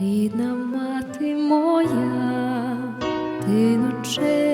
Рідна мати моя, ти ночей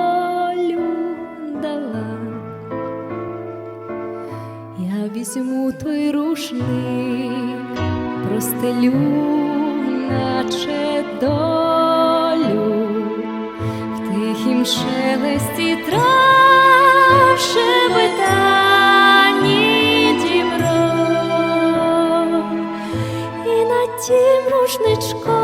Візьму той рушник, простелю, наче долю, в тихім шелесті трав шебетані і на тім рушничкові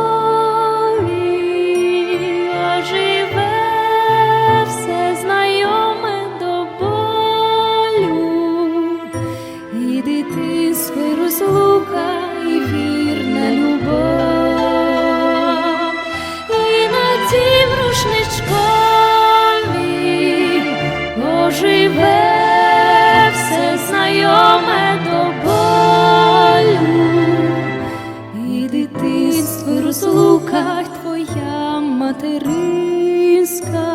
материнська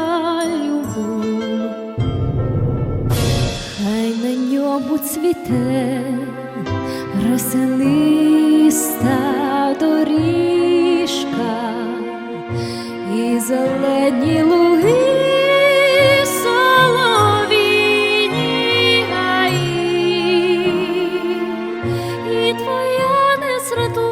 любов. Хай на ньому цвіте росяниста доріжка і зелені луги соловіні гаї, і твоя незрадлива